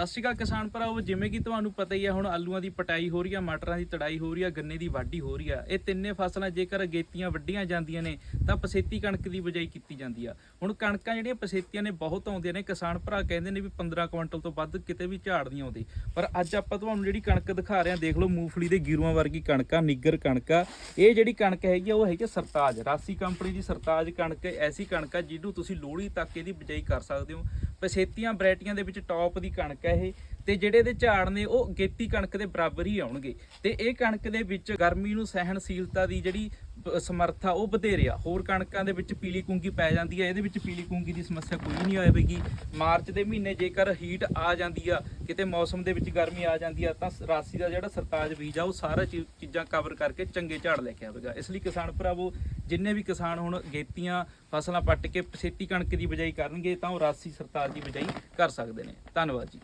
ਸਤਿ ਸ਼੍ਰੀ ਅਕਾਲ ਕਿਸਾਨ ਭਰਾਵੋ, ਜਿਵੇਂ ਕਿ ਤੁਹਾਨੂੰ ਪਤਾ ਹੀ ਹੈ, ਹੁਣ ਆਲੂਆਂ ਦੀ ਪਟਾਈ ਹੋ ਰਹੀ ਆ, ਮਟਰਾਂ ਦੀ ਤੜਾਈ ਹੋ ਰਹੀ ਆ, ਗੰਨੇ ਦੀ ਵਾਢੀ ਹੋ ਰਹੀ ਆ, ਇਹ ਤਿੰਨੇ ਫਸਲਾਂ ਜੇਕਰ ਅਗੇਤੀਆਂ ਵੱਢੀਆਂ ਜਾਂਦੀਆਂ ਨੇ, ਤਾਂ ਪਸੇਤੀ ਕਣਕ ਦੀ ਬਜਾਈ ਕੀਤੀ ਜਾਂਦੀ ਆ। ਹੁਣ ਕਣਕਾਂ ਜਿਹੜੀਆਂ ਪਸੇਤੀਆਂ ਨੇ, ਬਹੁਤ ਆਉਂਦੀਆਂ ਨੇ, ਕਿਸਾਨ ਭਰਾ ਕਹਿੰਦੇ ਨੇ ਵੀ 15 ਕੁਇੰਟਲ ਤੋਂ ਵੱਧ ਕਿਤੇ ਵੀ ਝਾੜ ਨਹੀਂ ਆਉਂਦੀ। ਪਰ ਅੱਜ ਆਪਾਂ ਤੁਹਾਨੂੰ ਜਿਹੜੀ ਕਣਕ ਦਿਖਾ ਰਹੇ ਹਾਂ ਦੇਖ ਲਓ ਮੂੰਗਫਲੀ ਦੇ ਗੀਰੂਆਂ ਵਰਗੀ ਕਣਕ ਆ ਨਿੱਗਰ ਕਣਕ ਆ। ਇਹ ਜਿਹੜੀ ਕਣਕ ਹੈਗੀ ਆ, ਉਹ ਹੈਗੀ ਆ ਸਰਤਾਜ, ਰਾਸੀ ਕੰਪਨੀ ਦੀ ਸਰਤਾਜ ਕਣਕ, ਐਸੀ ਕਣਕ ਆ, ਜਿਹਨੂੰ ਤੁਸੀਂ ਲੋਹੜੀ ਤੱਕ ਇਹਦੀ ਬਜਾਈ ਕਰ ਸਕਦੇ ਹੋ। ਪਸੇਤੀਆਂ ਵੈਰਾਈਟੀਆਂ ਦੇ ਵਿੱਚ ਟੌਪ ਦੀ ਕਣਕ ਹੈ ਇਹ, ਤੇ ਜਿਹੜੇ ਇਹਦੇ ਝਾੜ ਨੇ, ਉਹ ਗੇਤੀ ਕਣਕ ਦੇ ਬਰਾਬਰ ਹੀ ਆਉਣਗੇ। ਤੇ ਇਹ ਕਣਕ ਦੇ ਵਿੱਚ ਗਰਮੀ ਨੂੰ ਸਹਿਣਸ਼ੀਲਤਾ ਦੀ ਜਿਹੜੀ ਸਮਰੱਥਾ, ਉਹ ਵਧੇਰੇ ਆ ਹੋਰ ਕਣਕਾਂ ਦੇ ਵਿੱਚ ਪੀਲੀ ਕੁੰਗੀ ਪੈ ਜਾਂਦੀ ਹੈ। ਇਹਦੇ ਵਿੱਚ ਪੀਲੀ ਕੁੰਗੀ ਦੀ ਸਮੱਸਿਆ ਕੋਈ ਨਹੀਂ ਆਵੇਗੀ। ਮਾਰਚ ਦੇ ਮਹੀਨੇ ਜੇਕਰ ਹੀਟ ਆ ਜਾਂਦੀ ਆ ਕਿਤੇ ਮੌਸਮ ਦੇ ਵਿੱਚ ਗਰਮੀ ਆ ਜਾਂਦੀ ਆ, ਤਾਂ ਰਾਸੀ ਦਾ ਜਿਹੜਾ ਸਰਤਾਜ ਬੀਜ ਆ, ਉਹ ਸਾਰਾ ਚੀ- ਚੀਜ਼ਾਂ ਕਵਰ ਕਰਕੇ ਚੰਗੇ ਝਾੜ ਲੈ ਕੇ ਆਵੇਗਾ। ਇਸ ਲਈ ਕਿਸਾਨ ਭਰਾਵੋ, ਜਿੰਨੇ ਵੀ ਕਿਸਾਨ ਹੁਣ ਗੇਤੀਆਂ, ਫਸਲਾਂ ਪੱਟ ਕੇ ਪਛੇਤੀ ਕਣਕ ਦੀ ਬਜਾਈ ਕਰਨਗੇ, ਤਾਂ ਉਹ ਰਾਸੀ ਸਰਤਾਜ ਦੀ ਬਜਾਈ ਕਰ ਸਕਦੇ ਨੇ। ਧੰਨਵਾਦ ਜੀ।